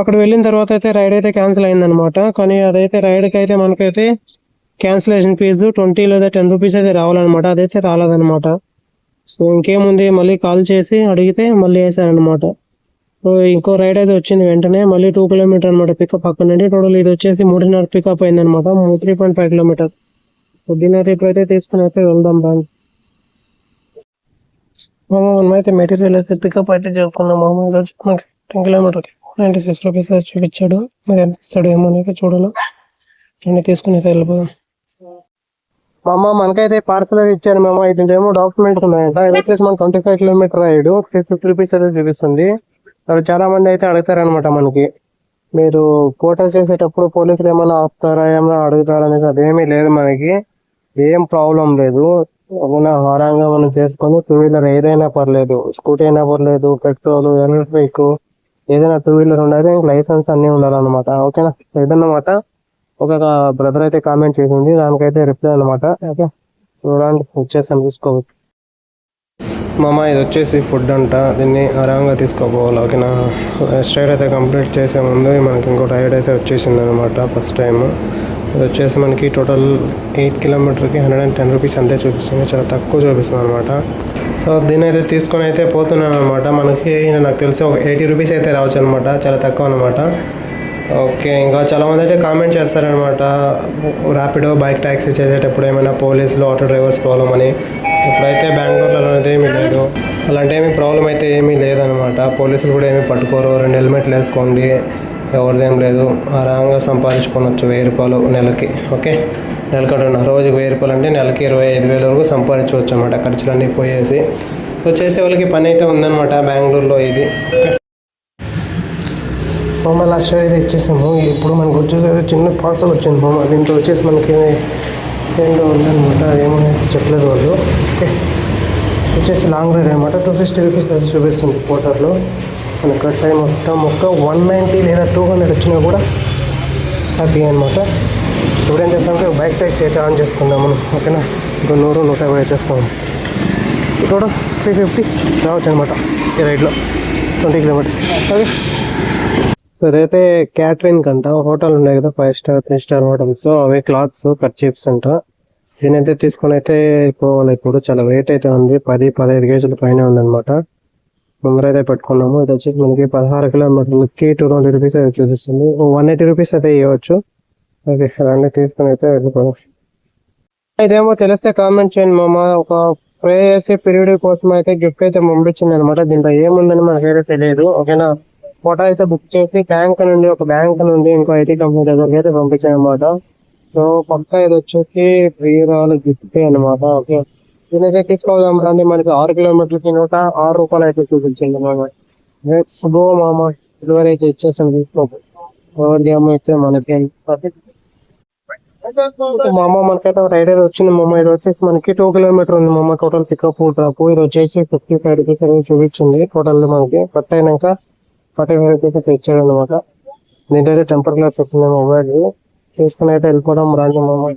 అక్కడ వెళ్ళిన తర్వాత అయితే రైడ్ అయితే క్యాన్సిల్ అయిందనమాట కానీ అదైతే రైడ్కి అయితే మనకైతే క్యాన్సిలేషన్ ఫీజు ట్వంటీ లేదా టెన్ రూపీస్ అయితే రావాలన్నమాట. అదైతే రాలేదన్నమాట. సో ఇంకేముంది? మళ్ళీ కాల్ చేసి అడిగితే మళ్ళీ వేసారనమాట సో ఇంకో రైడ్ అయితే వచ్చింది వెంటనే. మళ్ళీ టూ కిలోమీటర్ అనమాట పికప్ అక్కడ నుండి. టోటల్ ఇది వచ్చేసి మూడున్నర పికప్ అయిందనమాట three point five kilometre dinner రేపు అయితే తీసుకుని అయితే వెళ్దాం బ్యాంక్ మామ మనమైతే మెటీరియల్ అయితే పికప్ అయితే చేసుకున్నాం మామ ఇది వచ్చి మనకి టెన్ కిలోమీటర్కి నైంటీ సిక్స్ రూపీస్ అయితే చూపించాడు? మరి ఎంత ఇస్తాడు ఏమో అనేది చూడాలి అన్ని తీసుకుని అయితే వెళ్ళిపోదాం. మా అమ్మ మనకైతే పార్సల్ అయితే ఇచ్చారు మేము. ఇది ఏమో డాక్యుమెంట్స్ ఉన్నాయంట. ఇది వచ్చేసి మన twenty five kilometre ride three fifty rupees అయితే చూపిస్తుంది. అక్కడ చాలా మంది అయితే అడుగుతారనమాట మనకి. మీరు పోర్టల్ చేసేటప్పుడు పోలీసులు ఏమైనా ఆపుతారా ఏమైనా అడుగుతారా అనేది అదేమీ లేదు మనకి. ఏం ప్రాబ్లం లేదు. అవునా మనం చేసుకొని టూ వీలర్ ఏదైనా పర్లేదు. స్కూటీ అయినా పర్లేదు. పెట్రోల్ ఎలక్ట్రిక్ ఏదైనా టూ వీలర్ ఉండాలి లైసెన్స్ అన్ని ఉండాలన్నమాట. ఓకేనా? ఇదన్నమాట ఒక బ్రదర్ అయితే కామెంట్ చేసింది దానికైతే రిప్లై అన్నమాట. ఓకే? చూడండి వచ్చేసాను తీసుకోవచ్చు మామ ఇది వచ్చేసి ఫుడ్ అంట. దీన్ని ఆరాంగా తీసుకోపోవాలి ఓకేనా? స్ట్రైట్ అయితే కంప్లీట్ చేసే ముందు మనకి ఇంకో టైర్డ్ అయితే వచ్చేసింది అనమాట ఫస్ట్ టైం ఇది వచ్చేసి మనకి టోటల్ ఎయిట్ కిలోమీటర్కి హండ్రెడ్ అండ్ టెన్ రూపీస్ అంతే చూపిస్తుంది. చాలా తక్కువ చూపిస్తుంది అనమాట సో దీని అయితే తీసుకొని అయితే పోతున్నాను అనమాట మనకి నాకు తెలిసి ఒక ఎయిటీ రూపీస్ అయితే రావచ్చు అనమాట చాలా తక్కువ అనమాట ఓకే ఇంకా చాలామంది అయితే కామెంట్ చేస్తారనమాట ర్యాపిడో బైక్ ట్యాక్సీ చేసేటప్పుడు ఏమైనా పోలీసులు ఆటో డ్రైవర్స్ ప్రాబ్లం అని. ఇప్పుడైతే బెంగళూరులో అయితే ఏమీ లేదు. అలాంటి ఏమీ ప్రాబ్లం అయితే ఏమీ లేదనమాట పోలీసులు కూడా ఏమీ పట్టుకోరు. రెండు హెల్మెట్లు వేసుకోండి. ఎవరిదేం లేదు. ఆరామంగా సంపాదించుకోవచ్చు వెయ్యి రూపాయలు నెలకి. ఓకే? నెలకట్టున రోజుకి వెయ్యి రూపాయలు అంటే నెలకి ఇరవై ఐదు వేల వరకు సంపాదించవచ్చు అనమాట ఖర్చులన్నీ పోయేసి. సో చేసే వాళ్ళకి పని అయితే ఉందన్నమాట బెంగళూరులో ఇది. ఓకే లాస్ట్ ఇయర్ అయితే ఇచ్చేసాము. ఇప్పుడు మనకు వచ్చేసి అయితే చిన్న పార్సల్ వచ్చింది బొమ్మ. దీంట్లో వచ్చేసి మనకి ఏంటో ఉందన్నమాట. ఏమో చెప్పలేదు వాళ్ళు. ఓకే. వచ్చేసి లాంగ్ రైడ్ అనమాట టూ సిక్స్టీ రూపీస్ కలిసి చూపిస్తుంది పోటర్లో మనకి కట్ టైం మొత్తం ఒక వన్ నైంటీ లేదా టూ హండ్రెడ్ వచ్చినా కూడా హ్యాపీ అనమాట ఇప్పుడు ఏం చేస్తామంటే బైక్ ట్యాక్స్ అయితే ఆన్ చేసుకుందాం మనం ఓకేనా? ఇంకో నూరు నూట యాభై చేసుకుందాం టోటల్ త్రీ ఫిఫ్టీ రావచ్చు అనమాట ఈ రైడ్లో. Twenty kilometres. ఓకే? సో ఇదైతే క్యాటరింగ్ అంట. హోటల్ ఉన్నాయి కదా five star three star hotels. అవి క్లాత్స్ కర్చీప్స్ అంట. నేనైతే తీసుకొని అయితే పోవాలి ఇప్పుడు చాలా వెయిట్ అయితే ఉంది. పది పదహైదు కేజీల పైన ఉందన్నమాట. ముందర అయితే పెట్టుకున్నాము. ఇది వచ్చేసి మనకి పదహారు కిలోమీటర్లకి టూ ట్వంటీ రూపీస్ అయితే చూపిస్తుంది. వన్ ఎయిటీ రూపీస్ అయితే ఇవ్వచ్చు. ఓకే అలాంటి తీసుకుని అయితే వెళ్ళిపోదాం. ఇదేమో తెలిస్తే కామెంట్ చేయండి మామ. ఒక ప్రే చేసే పీరియడ్ కోసం అయితే గిఫ్ట్ అయితే పంపించింది అనమాట దీంట్లో ఏముందని మనకైతే తెలియదు. ఓకేనా? ఫోటో అయితే బుక్ చేసి బ్యాంక్ నుండి ఒక బ్యాంక్ నుండి ఇంకో ఐటీ కంపెనీ దగ్గరికి అయితే పంపించాను అనమాట సో పక్క ఇది వచ్చేసి ఫ్రీ గిఫ్ట్ అనమాట ఓకే దీని అయితే తీసుకోదాం రండి. మనకి ఆరు కిలోమీటర్లకి నూట ఆరు రూపాయలు అయితే చూపించింది మామ. లెట్స్ గో మామ. డెలివరీ అయితే ఇచ్చేసాం తీసుకో ఎవరిది అయితే మనకి మా అమ్మ మనకైతే రైడ్ అయితే వచ్చింది మా అమ్మ ఇది వచ్చేసి మనకి టూ కిలోమీటర్ ఉంది మా అమ్మ టోటల్ పికప్ డ్రాప్ ఇది వచ్చేసి ఫిఫ్టీ ఫైవ్ రూపీస్ అనేది చూపించింది. టోటల్ మనకి కట్ అయినాక ఫార్టీ ఫైవ్ రూపీస్ అయితే ఇచ్చాడు అనమాట దీంట్లో అయితే టెంపర్ గ్లాస్ వస్తుంది మొబైల్. తీసుకుని అయితే వెళ్ళిపోవడం రాజు మా అమ్మ